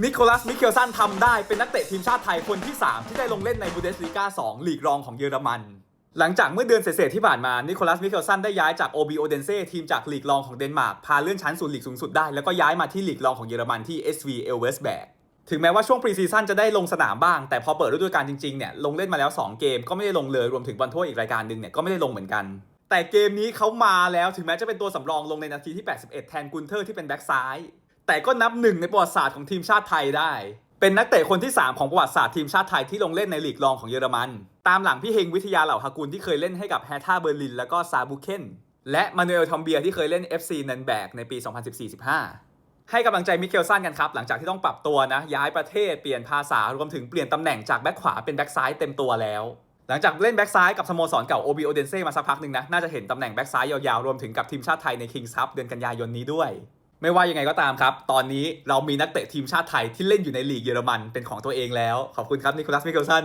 นิโคลัส มิเคลซันทำได้เป็นนักเตะทีมชาติไทยคนที่ 3 ที่ได้ลงเล่นในบูเดสลีกา2ลีกรองของเยอรมัน หลังจากเมื่อเดือนเศษที่ผ่านมา นิโคลัส มิเคลซันได้ย้ายจากโอบีโอเดนเซ่ทีมจากลีกรองของเดนมาร์กพาเลื่อนชั้นสู่ลีกสูงสุดได้ แล้วก็ย้ายมาที่ลีกรองของเยอรมันที่ SV e l v e s b e r g ถึงแม้ว่าช่วงปรีซีซั่นจะได้ลงสนามบ้าง แต่พอเปิดฤดูกาลจริงๆเนี่ยลงเล่นมาแล้ว 2 เกมก็ไม่ได้ลงเลยรวมถึงบอลถ้วยอีกรายการหนึ่งเนี่ยก็ไม่ได้ลงเหมือนกันแต่เกมนี้เขามาแล้วถึงแม้จะเป็นตัวสำรองลงในนาทีที่ 81 แทนกุนเทอร์ที่เป็นแบ็กซ้าย แต่ก็นับหนึ่งในประวัติศาสตร์ของทีมชาติไทยได้ เป็นนักเตะคนที่ 3 ของประวัติศาสตร์ทีมชาติไทยที่ลงเล่นในลีกรองของเยอรมัน ตามหลังพี่เฮงวิทยาเหล่าฮากุลที่เคยเล่นให้กับแฮท่าเบอร์ลินแล้วก็ซาบูเคนและมานูเอลทอมเบียที่เคยเล่น FC นันแบกในปี 2014-15 ให้กำลังใจมิเคลซันกันครับ หลังจากที่ต้องปรับตัวนะ ย้ายประเทศเปลี่ยนภาษารวมถึงเปลี่ยนตำแหน่งจากแบ็คขวาเป็นแบ็คซ้ายเต็มตัวแล้ว หลังจากเล่นแบ็คซ้ายกับสโมสรเก่าโอบีโอเดนเซ่มาสักพักหนึ่งนะ น่าจะเห็นตำแหน่งแบ็คซ้ายยาวๆ รวมถึงกับทีมชาติไทยในคิงส์คัพเดือนกันยายนนี้ด้วย ไม่ว่ายังไงก็ตามครับ ตอนนี้เรามีนักเตะทีมชาติไทยที่เล่นอยู่ในลีกเยอรมันเป็นของตัวเองแล้ว ขอบคุณครับนิโคลัสมิเกลสัน